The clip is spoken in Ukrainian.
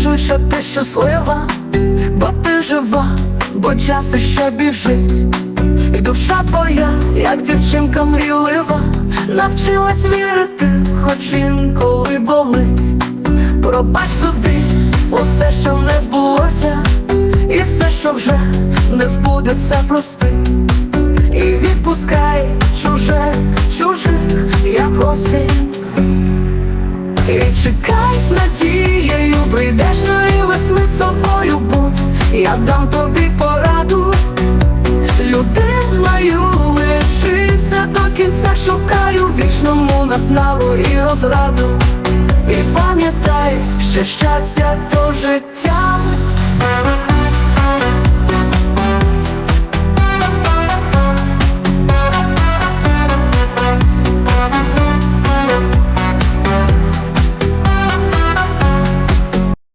Стверджуй, що ти щаслива, бо ти жива, бо час іще біжить. І душа твоя, як дівчинка мрійлива, навчилась вірити, хоч інколи болить. Пробач собі усе, що не збулося, і все, що вже не збудеться, прости. І відпускай чуже, чужих, як осінь. І чекай з надією, прийдешньої весни з собою будь, я дам тобі пораду, людиною лишися до кінця, шукаю вічному наснагу і розраду. І пам'ятай, що щастя то життя.